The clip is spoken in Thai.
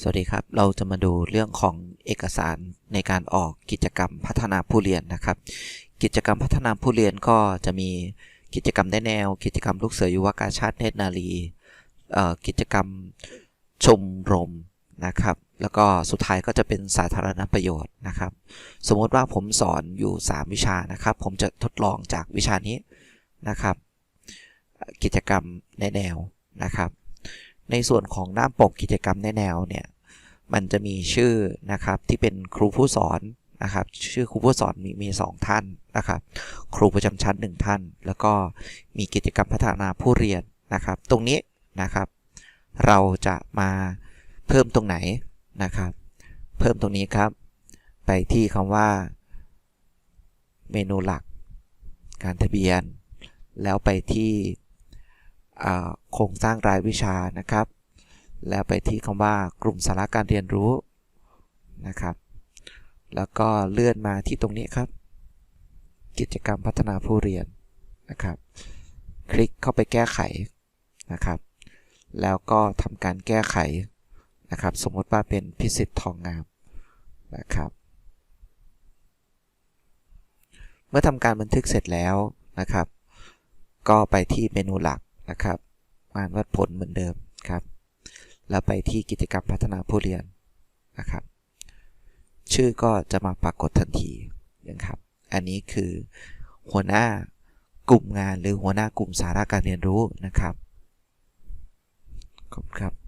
สวัสดีครับ เราจะมาดูเรื่องของเอกสารในการออกกิจกรรมพัฒนาผู้เรียนนะครับ กิจกรรมพัฒนาผู้เรียนก็จะมีกิจกรรมได้แนว กิจกรรมลูกเสือยุวกาชาติเนตรนารีกิจกรรมชมรมนะครับ แล้วก็สุดท้ายก็จะเป็นสาธารณประโยชน์นะครับ สมมติว่าผมสอนอยู่ 3 วิชานะครับ ผมจะทดลองจากวิชานี้นะครับ กิจกรรมในแนวนะครับ ในส่วนของหน้าปกกิจกรรมในแนวเนี่ยมันจะมีชื่อนะครับที่เป็นครูผู้สอนนะครับ ชื่อครูผู้สอนมีมีสองท่านนะครับ ครูประจำชั้นหนึ่งท่าน แล้วก็มีกิจกรรมพัฒนาผู้เรียนนะครับ ตรงนี้นะครับ เราจะมาเพิ่มตรงไหนนะครับ เพิ่มตรงนี้ครับ ไปที่คำว่า เมนูหลัก การทะเบียน แล้วไปที่ โครงสร้างรายวิชานะครับ แล้วไปที่คำว่ากลุ่มสาระการเรียนรู้นะครับ แล้วก็เลื่อนมาที่ตรงนี้ครับ กิจกรรมพัฒนาผู้เรียนนะครับ คลิกเข้าไปแก้ไขนะครับ แล้วก็ทำการแก้ไขนะครับ สมมติว่าเป็นพิสิทธิ์ทองงามนะครับ เมื่อทำการบันทึกเสร็จแล้วนะครับ ก็ไปที่เมนูหลัก นะครับอ่านวัดผลเหมือนเดิมครับ แล้วไปที่กิจกรรมพัฒนาผู้เรียนนะครับ ชื่อก็จะมาปรากฏทันทีนะครับ อันนี้คือหัวหน้ากลุ่มงานหรือหัวหน้ากลุ่มสาระการเรียนรู้นะครับขอบคุณครับ